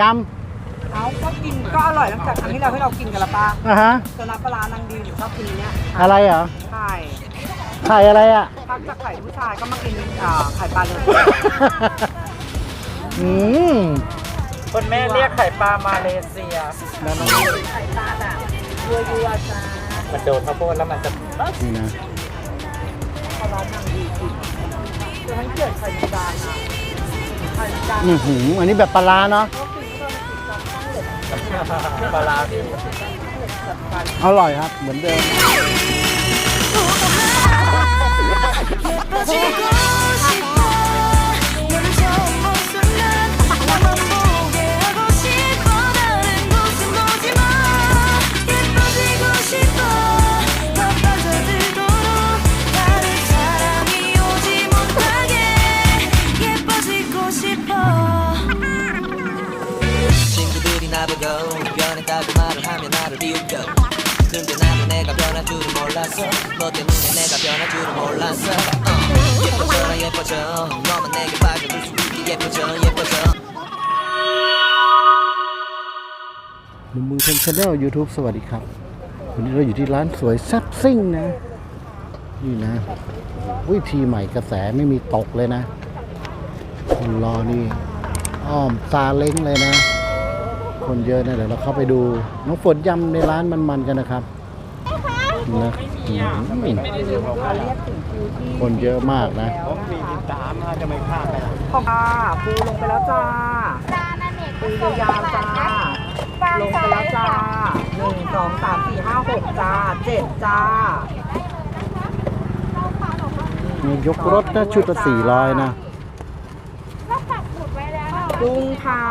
ยเอาก็กินก็อร่อยตั้งแต่ครั้งที่เราให้เรากินกันละป้าำอะฮะตัวน้ำปลาร้านางดีอยู่ชอบกินอันเนี้ยอะไรเหรอไข่ไข่อะไรอะ พักจากไข่ผู้ชายก็มากินอ่าไข่ปลาเลยอืมคนแม่เรียกไข่ปลามาเลเซีย แล้วน้องไข่ปลาแบบยัวยัวๆจ้ามันโดนข้าวโพดแล้วมันจะนี่นะปลาร้านนางดีกินคือทั้งเกลือไข่ดานนะไข่ดานอือหืออันนี้แบบปลาร้าเนาะก็กินก็กิ ปลาร้าที่อร่อยครับ เหมือนเดิม 너 때문에 내가 변할 줄은 몰랐어 어, 예뻐져라 예뻐져 너만 내게 빠져들 수 있게 예뻐져 예뻐져 มุมมือเทนชาแนลยูทูบสวัสดีครับ วันนี้เราอยู่ที่ร้านสวยแซ่บซิ่งนะ นี่นะวิธีใหม่กระแสไม่มีตกเลยนะคนรอนี่ อ้อมซาเล้งเลยนะ คนเยอะนะเดี๋ยวเราเข้าไปดู น้องฝนยำในร้านมันๆกันนะครับ นะอืมเราเรียกถึงคิวที่คนเยอะมากนะแล้วนะคะสามจะไม่พลาดไปละขอบค่ะปูลงไปแล้วจ้าปูยาวๆจ้า ลงไปแล้วจ้าหนึ่งสองสามสี่ห้าหกจ้าเจ็ดจ้ายกรถนะชุดละสี่ร้อยนะกุ้งค่ะ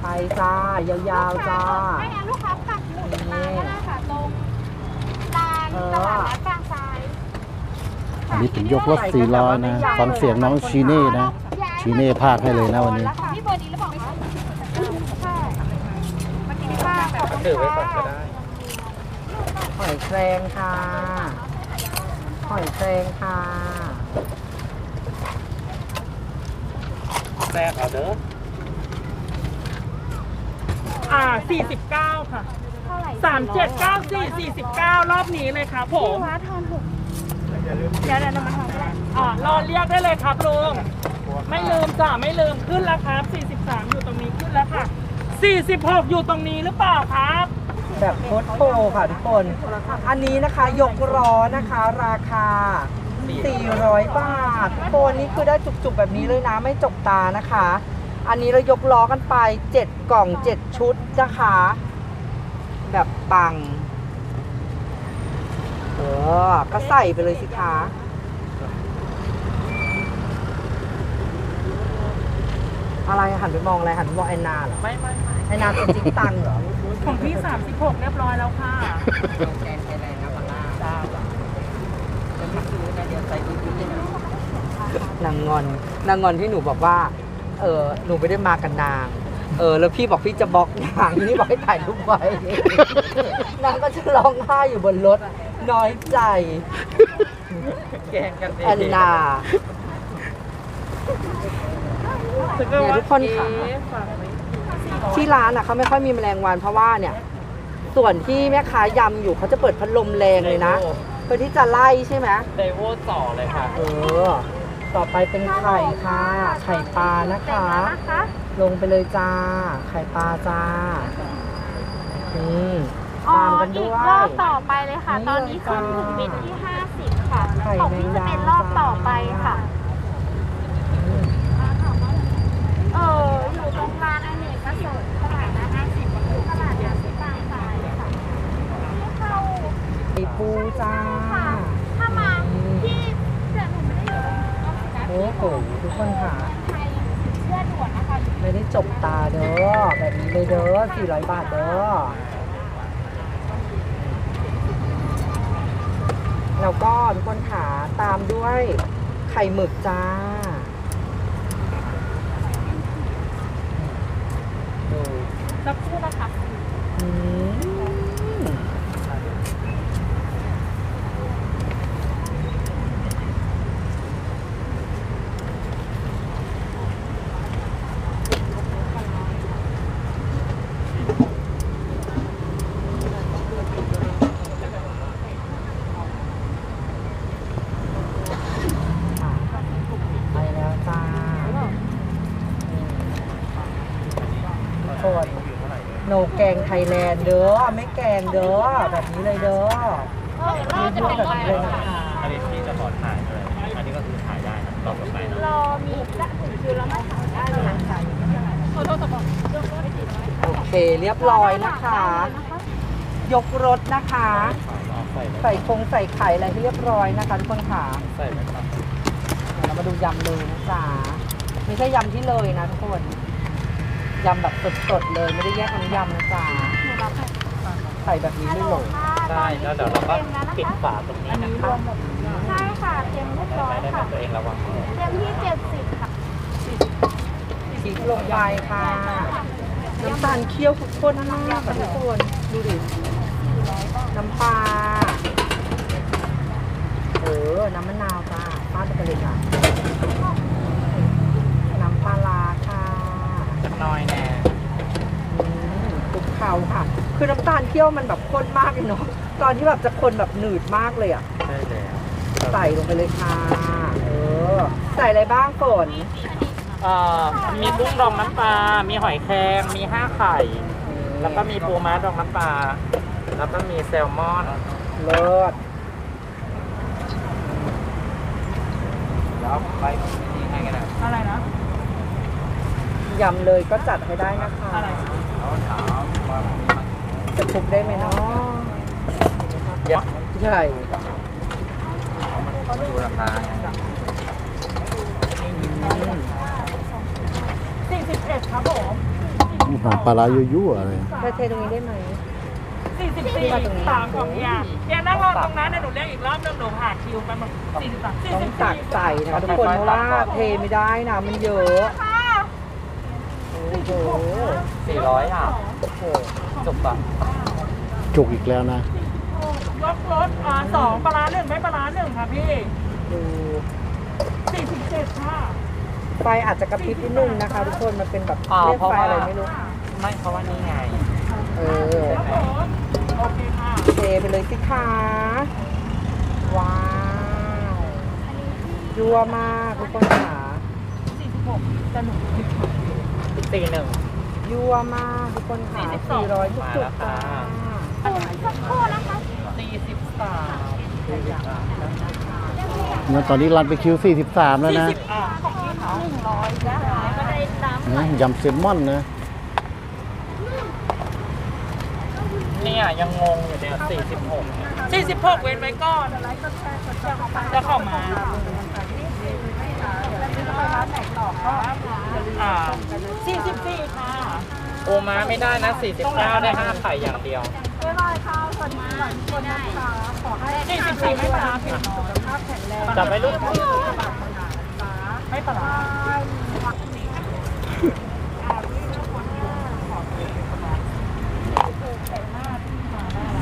ไปจ้ายาวๆจ้า ไม่งั้นลูกค้าปักหมุดมาก็ได้ค่ะตรงลาน เออ ตลาดนัดบางทรายอันนี้ผมยกรถสี่ร้อยนะฟังเสียงน้องชีเน่นะ ชีเน่พากให้เลยนะวันนี้พี่เบอร์นี้หรือเปล่าคะใช่เมื่อกี้พี่ป้าขอบคุณถือไว้ก่อนก็ค่ะได้หอยแครงค่ะ หอยแครงค่ะแซ่บเอาเด้อ อ่า49 ค่ะ เท่าไหร่3794 49รอบนี้เลยครับผพี่มวัดทอนหกเดี๋ยวเดี๋ยวเรามาทอนก็ได้อ่ารอเรียกได้เลยครับลุง ไม่ลืมจ้ะไม่ลืมขึ้นแล้วครับ 43 อยู่ตรงนี้ขึ้นแล้วค่ะ 46 อยู่ตรงนี้หรือเปล่าครับ แบบโคตรโปรค่ะทุกคน อันนี้นะคะยกล้อนะคะราคา 400 บาททุกคนนี่คือได้จุกๆแบบนี้เลยนะไม่จกตานะคะ อันนี้เรายกล้อกันไป 7 กล่อง 7 ชุดนะคะ แบบปัง เออ ก็ใส่ไปเลยสิคะอะไรหันไปมองอะไรหันไปมองแอนนาเหรอไม่ไม่ไม่แอนนาเป็นจริงตังเหรอของพี่ 36 เรียบร้อยแล้วค่ะนางงอนนางงอนที่หนูบอกว่า เออหนูไม่ได้มากับนาง เออแล้วพี่บอกพี่จะบล็อกนางนี่บอกให้ถ่ายรูปไว้ นางก็จะร้องไห้อยู่บนรถ น้อยใจแกล้งกันเองแอนนาเนี่ยทุกคนค่ะที่ร้านอะเขาไม่ค่อยมีแมลงวันเพราะว่าเนี่ย ส่วนที่แม่ค้ายำอยู่เขาจะเปิดพัดลมแรงเลยนะเพื่อที่จะไล่ใช่ไหมไดโวต่อเลยค่ะ เออ ต่อไปเป็นไข่ค่ะ ไข่ปลานะคะ นะคะ ลงไปเลยจ้า ไข่ปลาจ้า อืมอ๋อตามกันอีด้กวยรอบต่อไปเลยค่ะนี่ตอนนี้ขึ้นถึงเลยบิจ้านที่ 50 ค่ะไข่ของพี่จะเป็นรอบต่อไปค่ะ เอออยู่ตรงร้านอเนกประสงค์ตลาดนัดตลาดนัดบางทรายค่ะที่เข้าไข่ปูจ้า ค่ะ ถ้ามาที่เดี๋ยวหนูไม่ได้อยู่ตรงนั้นโอ้โหทุกคนค่ะ ไม่ได้จบตาเด้อแบบนี้เลยเด้อ400บาทเด้อแล้วก็ทุกคนขาตามด้วยไข่หมึกจ้าดูสักครู่นะคะ อืม คนโนแกงไทยแลนด์เด้อไม่แกงเด้อแบบนี้เลยเด้อเออรอจะยั่วเป็นๆแบบอะไรนี้เลยนะคะอันนี้พี่จะสอนถ่ายเลยอันนี้ก็คือถ่ายได้นะต่อกับไปนะรอมีจะถึงคิวแล้วมาถ่ายได้เลยค่ะขอโทษแต่บอกยกรถไปสี่ร้อยโอเคเรียบร้อยนะคะ ยกรถนะคะเอาใส่ไหมใส่คงใส่ไข่อะไรให้เรียบร้อยนะคะทุกคนค่ะใส่ไหมครับเรามาดูยำเลยนะจ๊ะไม่ใช่ยำที่เลยนะทุกคน ยำแบบสดๆเลยไม่ได้แยกน้ำยำนะจ๊ะหนูรับให้ใส่แบบนี้ฮัลไม่โหลเลยค่ะได้แล้วเดี๋ยวเราก็ปิดฝาตรงนี้อันนี้นะรคะวมหมดใช่ค่ะเต็มเรียบร้อยไม่ได้ค่ะเป็นตัวเองระวังเต็มที่เจ็ดสิบค่ะพริกลงไปค่ะน้ำตาลเคี่ยวข้นมากค่ะทุกคนดูดิน้ำปลาเออน้ำมะนาวจ้าป้าดไปเลยค่ะน้ำปลาร้าค่ะ จักห น้อยแน่อืมคลุกเคล้าค่ะ คือน้ำตาลเคี่ยวมันแบบข้นมากเลยเนาะตอนที่แบบจะคนแบบหนืดมากเลยอะ ใช่แล้วใส่ลงไปเลยค่ะ เออ ใส่อะไรบ้างฝนเอ่อมีกุ้งดองน้ำปลา มีหอยแครงมีห้าไข่ แล้วก็มีปูม้าดองน้ำปลา แล้วก็มีแซลมอนเลิศแล้วไปที่ให้กันนะอะไรนะ ยำเลยก็จัดให้ได้นะคะอะไรเขาถามว่ามีมันจะคลุกได้ไหมเนาะยักษ์ใช่ดูราคาอืมสี่สิบเอ็ดครับผมหาปลาร้ายั่วๆอะไรเธอเทตรงนี้ได้ไหมสี่สิบสี่สามของยาเดี๋ยวนั่งรอตรงนั้นเดี๋ยวหนูเรียกอีกรอบนึงหนูหาคิวไปหมดสี่สิบสามสี่ต้องสิบตักสี่ใส่นะคะทุกคนเพราะว่าเทไม่ได้นะมันเยอะค่ะ โอ้โหสี่ร้อยอะโอ้โหจบปะจุกอีกแล้วนะยกรถอ่าสองปลาร้าหนึ่งไม่ปลาร้าหนึ่งค่ะพี่ดูสี่สิบเจ็ดค่ะไฟอาจจะกระพริบนิดนึงนะคะ ทุกคนมันเป็นแบบอ่าเรียกเพราะไฟว่าอะไรไม่รู้ ไม่เพราะว่านี่ไง เออครับผมโอเคค่ะเทไปเลยสิคะว้าวยั่วมากทุกคนค่ะสี่สิบหกจะหนู สี่หนึ่ง ยั่วมากทุกคนค่ะ42สี่ร้อยจุกมาจุแล้กวค่ะค่ะสักครู่นะคะ สี่สิบสามแล้วตอนนี้รันไปคิว 43 แล้วสี่นะสิบอ่าของพี่เขาหนึ่งร้อยนะคะก็ได้น้ำนะยำเซลมอนนะ เนี่ยยังงงอยู่เนี่ยสี่สิบหกสี่สิบหกเว้นไว้ก่อนจะเข้ามา อ่าสี่สิบสี่ค่ะโอมาไม่ได้นะสี่สิบเก้าได้ห้าไข่อย่างเดียวบ๊ายบายค่ะสวัสดีค่ะทุกคนนะคะขอให้สี่สิบสี่ไม่ปลาร้าผิดน้อยจับไปลูกไม่ปลาร้า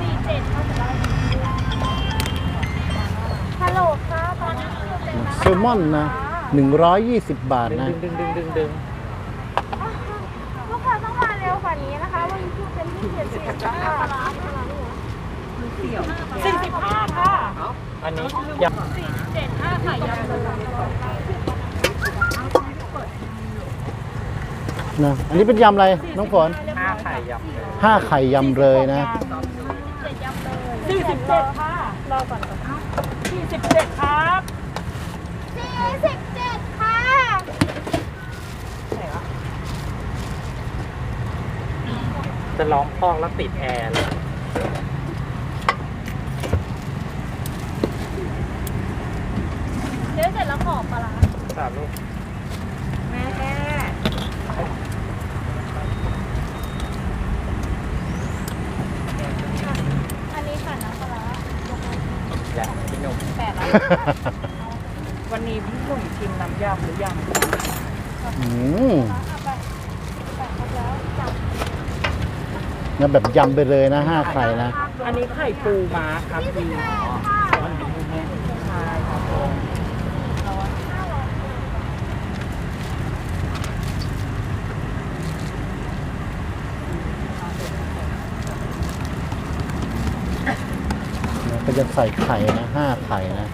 สี่เจ็ดน่าจะได้ฮัลโหลค่ะตอนนี้คือเต็มแล้วเซลมอนนะ 120 บาทดึงนะดึงดึงดึงดึงลูกค้าต้องมาเร็วกว่านี้นะคะ วันนี้คิวเป็นที่เจ็ดสิบค่ะสี่สิบห้าค่ะอันนี้ยสี่เจ็ดห้าค่ะยำเลยนะ อันนี้เป็นยำอะไร น้องฝนำห้าไข่ยำเลยห้าไข่ยำเลยนะเจ็ดยำเลยสี่สิบเจ็ดค่ะรอก่อนก่อนสี่สิบเจ็ดครับสี่สิบเจ็ดค่ะ จะร้องพอกแล้วติดแอร์เลยเดี๋ยวเสร็จแล้วขอปลาร้าสามลูกแม่อันนี้ค่ะน้ำปลาร้าและพี่หนุ่มแปดแล้ว วันนี้พี่หนุ่มชิมน้ำยำหรือยัง อืม เอาไปแปดครบแล้วจับ นะแบบยำไปเลยนะห้าไข่นะ อันนี้ไข่ปูม้าครับพี่ค่ะใช่ครับผมก็จะใส่ไข่นะห้าไข่นะ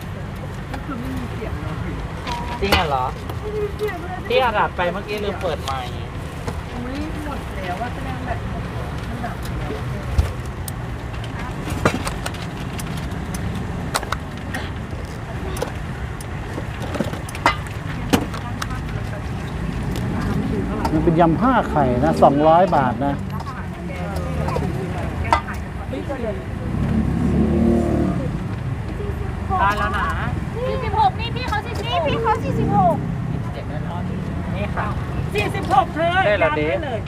จริงเหรอ ที่อาดัดไปเมื่อกี้ลืมเปิดไมค์ออุ้ยหมดแล้วว่าแสดงแบบมันดับแล้ว มันเป็นยำห้าไข่นะสองร้อยบาทนะได้แล้วนะ46นี่พี่เขา46นี่พี่เขา46นี่ค่ะ46เธอได้เหรอย้ำเด๋ได้เลย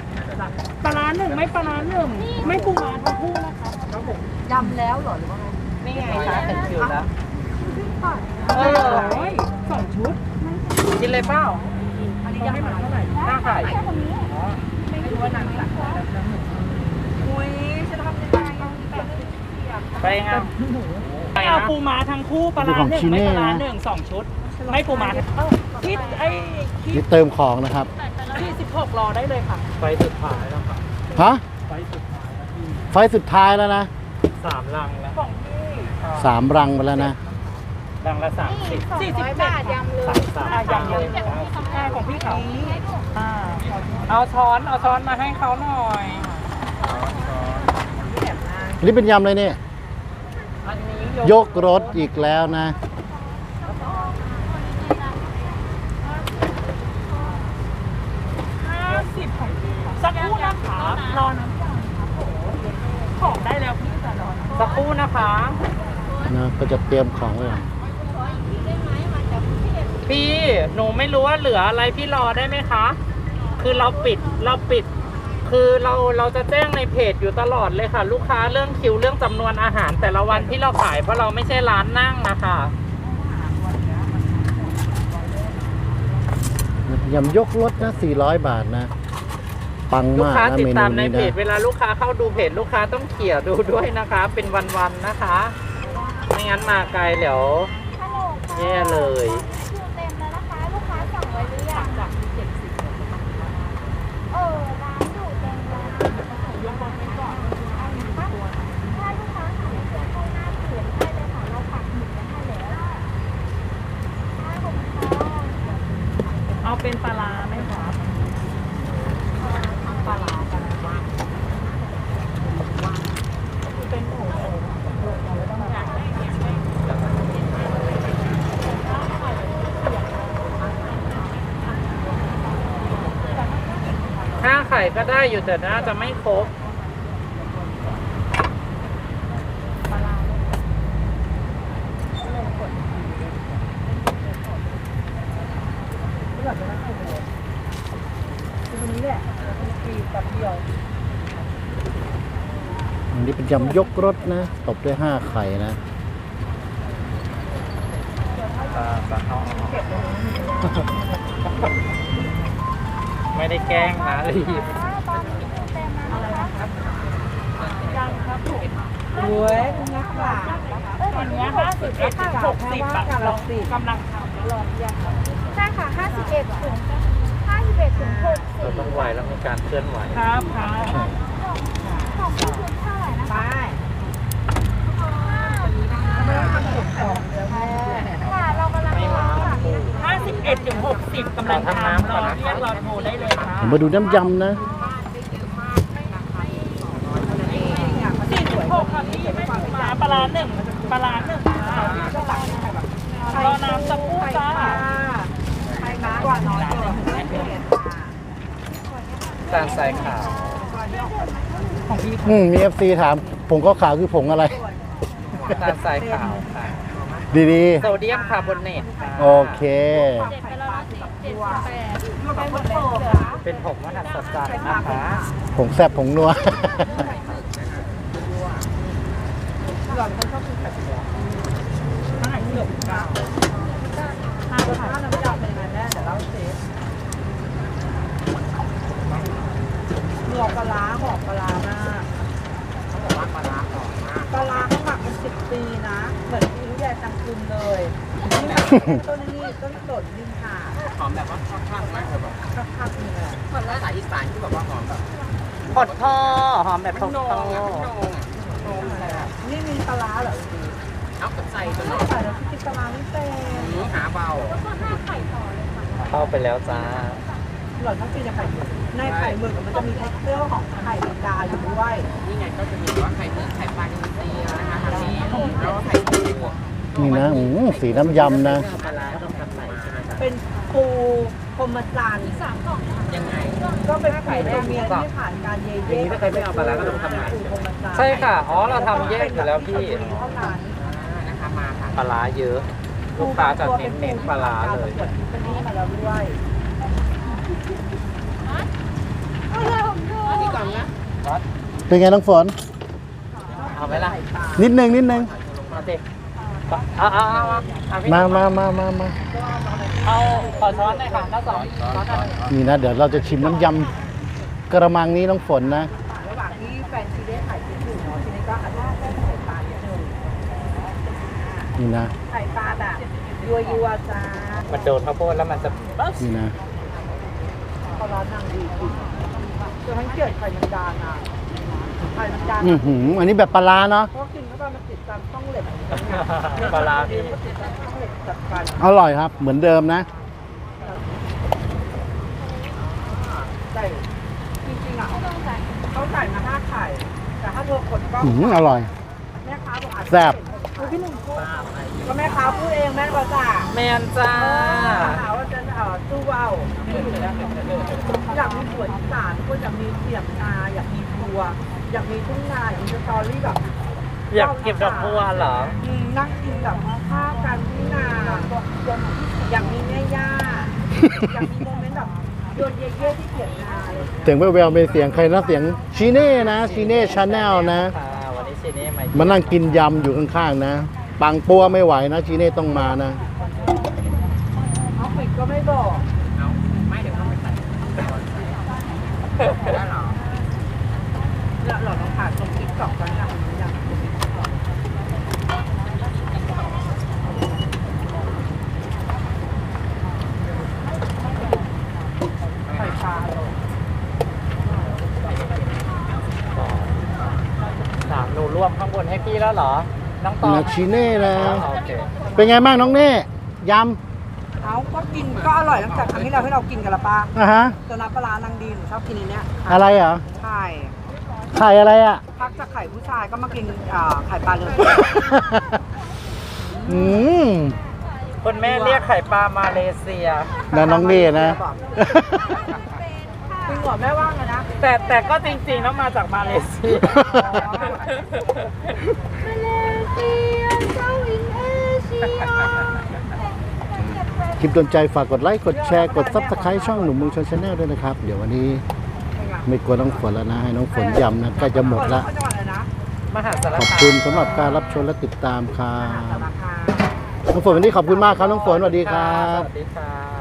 ปลาร้าหนึ่งไม่ปลาร้าหนึ่งไม่ปูม้าทั้งคู่นะคะยำแล้วเหรอหรือว่าไงนี่ไงคะเป็นคิวแล้วเออโอ้ยสองชุดกินเลยเปล่าอันนี้ยังไม่มาเท่าไหร่หน้าไข่อุ้ยฉันทำยังไงแบบไปไงเอาปูม้าทั้งคู่ปลาร้าหนึ่งไม่ปลาร้าหนึ่งสองชุด ไม่ปูม้าเอ้าคิดไอ้คิดนี่เติมของนะครับ ที่16รอได้เลยค่ะ ไฟสุดท้ายแล้วครับฮะ ไฟสุดท้ายแล้วพี่ไฟสุดท้ายแล้วนะสามลังแล้วของพี่สามรังไปแล้วนะ ลังละสามสิบสี่สิบ200เจ็ดบาทยำเลยสามสามอะยำเลยอ่าของพี่เขาอ่าเอาช้อนเอาช้อนมาให้เขาหน่อยอันนี้เป็นยำเลยเนี่ย อันนี้ยกรถอีกแล้วนะ ห้าสิบของพี่ค่ะสักครู่นะคะรอน้ำจ่ายครับโอ้โหของได้แล้วพี่แต่รอนะสักครู่นะคะ นะ ก็จะเตรียมของไว้ก่อนพี่หนูไม่รู้ว่าเหลืออะไรพี่รอได้ไหมคะ คือเราปิดเราปิด คือเราเราจะแจ้งในเพจอยู่ตลอดเลยค่ะ ลูกค้าเรื่องคิวเรื่องจำนวนอาหาร แต่ละวันที่เราขายเพราะเราไม่ใช่ร้านนั่งนะคะยำยกรถนะ 400 บาทนะ ปังลูกมากค้านะติดเมนูตามในนี้เพจนะเวลาลูกค้าเข้าดูเพจลูกค้าต้องเขี่ยดูด้วยนะคะ เป็นวันๆนะคะ ไม่งั้นมาไกลเดี๋ยวฮัลโหลค่ะแย่เลยคิวเต็มแล้วนะคะ ลูกค้าสั่งไว้หรือยังจากเจ็ดสิบเออร้านอยู่เต็มแล้วยกไปก่อนอันนี้ถ้าถ้าลูกค้าสั่งเสื้อเข้าหน้าเขียนได้เลยค่ะเราปักหมุดไว้ให้แล้วห้าหกค่ะเอาเป็นปลาร้าไหมครับปลาร้ากันว่า เป็นหมู ห้าไข่ก็ได้อยู่แต่น่าจะไม่ครบคือตรงนี้แหละปีแป๊บเดียวอันนี้เป็นยำยกรถนะ ตบด้วย5ไข่นะตาตาเอา ไม่ได้แกล้งนะรีบตอนนี้คิวเต็มแล้วนะคะยังครับผมโอ้ยคุณนักข่าวอันเนี้ห้าสิบเอ็ดหกสิบอะเรากำลังทำแล้วยังใช่ค่ะ51ถึง51ถึงเราต้องไหวแล้วมีการเคลื่อนไหวครับครับ60ของคุณเท่าไหร่นะคะเรากำลังรอค่ะห้าสิบเอ็ดถึงหกสิบกำลังทำรอเรียกรอโทรได้เลยครับ ผมมาดูน้ำยำนะสี่สิบหกค่ะพี่ไม่ถูกมาปลาร้าหนึ่งปลาร้าหนึ่งค่ะรอน้ำสักครู่จ้าไปนะกว่าน้อยเลยการใส่ขาวอืมมี FC ถามผงขาวๆคือผงอะไรการใส่ขาวค่ะดีโซเดียมคาร์บอเนตๆโอเค เป็นผงมหัศจรรย์นะคะผงแซบผงนัวห้าสิบเก้าถ้าถ้าน้ำยำเป็นไงแม่เดี๋ยวเล่าเซฟหอมปลาร้าหอมปลาร้ามากเขาบอกว่าปลาร้าหอมมากปลาร้าเขาหมักเป็นสิบปีนะ เหมือนที่ลูกยายตังคุณเลยนี่ต้นนี้ต้นสดริมหาดห อมแบบว่าค่อนข้างไหมครับแบบสักพักหนึงอะมันภาษาอีสานที่แบบว่าหอมแบบพดทอหอมแบบทอโหนงอะพี่โหนงอะโหนงอะไรอะนี่มีปลาร้าเหรอดีเอากับใส่ตัวไม่เนาะใส่แล้วกินปลาร้าไม่เป็นหาเบาเข้าไปแล้วจ้าหล่อนต้องกินกับไข่หมึกในไข่หมึกมันจะมีเท็กเจอร์ของไข่แมงดาอยู่ด้วยนี่ไงก็จะมีว่าไข่หมึกไข่ปลาอินทรีนะคะทางนี้แล้วก็ไข่ปูนี่นะอืมสีน้ำยำนะปลาร้าก็ต้องทำใส่ใช่ไหมครับเป็น ปูพรหมจันทร์ยังไง ก็เป็นไข่ตัวเมียที่ผ่านการเยเย่อย่างนี้ถ้าใครไม่เอาปลาร้าก็ต้องทำใหม่ ปูพรหมจันทร์ใช่ค่ะ อ๋อ เราทำแยกอยู่แล้วพี่ เท่านั้นนะคะมาค่ะปลาร้าเยอะ ลูกค้าจะเน้นเน้นปลาร้าเลย เป็นนี่มาแล้วด้วยเป็นไงน้องฝน เอาไหมล่ะ นิดนึงนิดนึง มาสิเอาเอาเอาเอาเอาพี่มามามามามา เอาขอช้อนหน่อยค่ะน้าสองช้อนหน่อยนี่นะเดี๋ยวเราจะชิมน้ำยำกระมังนี้น้องฝนนะ ระหว่างที่แฟนชีเด้ไข่ชิ้นอยู่เนาะทีนี้ก็อัดไข่ปลานิดนึงนี่นะไข่ปลาแบบยัวยัวๆจ้ามันโดนข้าวโพดแล้วมันจะนี่นะเขาร้านนางดีจริงจนทั้งเกลียดไข่แมงดานะ ไข่แมงดาอือหืออันนี้แบบปลาร้าเนาะเพราะกินเข้าไปมันติดตามต้องเหล็กปลาร้าพี่ติดตามต้องเหล็กจัดการอร่อยครับ เหมือนเดิมนะใช่จริงๆอะเขาใส่มาห้าไข่ แต่ถ้าเธอคนก็ อือหืออร่อย แม่ค้าบอกอาจจะแซ่บ อุ๊ยพี่หนุ่มพูดก็แม่ค้าพูดเองแม่ก็จ้าแมนจ้า หาว่าจะเอ่อตู้ว่าวอยากมีสวนอีสานก็อยากมีเสียงนาอยากมีครัว อยากมีทุ่งนาอยากมีสตอรี่แบบอยากเก็บดอกบัวเหรออืมนั่งกินแบบข้าวกันที่นาอยากมีแม่ย่าอยากมีโมเมนต์แบบโยนเย่ๆที่เขียนนาเลยเสียงแววๆเป็นเสียงใครนะเสียงชีเน่นะชีเน่ชาแนลนะค่ะวันนี้ชีนี่มามานั่งกินยำอยู่ข้างๆนะ ปังปัวไม่ไหวนะชีเน่ต้องมานะ เอาปิดก็ไม่บอก เอาไม่เดี๋ยวเขาไปตัดได้เหรอ แล้วหลอดต้อง ผ่านตรงติ๊กต็อกกันนะอย่างไข่ปลาเลยสามหนูรวมข้างบนให้พี่แล้วเหรอ น้องตองนะชีเน่นะโอเค เป็นไงบ้างน้องเน่ยเอาก็กินก็อร่อยตั้งแต่ครั้งที่เราให้เรากินกันละป้าำอะฮะตัวน้ำปลาร้านางดีหนูชอบกินอันเนี้ยอะไรเหรอไข่ไข่อะไรอะ พักจากไข่ผู้ชายก็มากินอ่าไข่ปลาเลยอืมคุณแม่เรียกไข่ปลามาเลเซียนะน้องเน่นะ จริงเหรอแม่ว่างเลยนะ แต่แต่ก็จริงๆแล้วมาจากมาเลเซีย คลิปโดนใจฝากกดไลค์ กดแชร์ กดซับสไครต์ช่องหนุ่มเมืองชนชาแนลด้วยนะครับ เดี๋ยววันนี้ ไม่กลัวน้องฝนแล้วนะ ให้น้องฝนยำนะใกล้จะหมดละจังหวัดอะไรนะมหาสารขอบคามคุณสำหรับการรับชมและติดตามครัสาบรคามน้องฝนวันนี้ขอบคุณมากครับน้องฝนสวัสดีครัสบ วัสดีค่ะ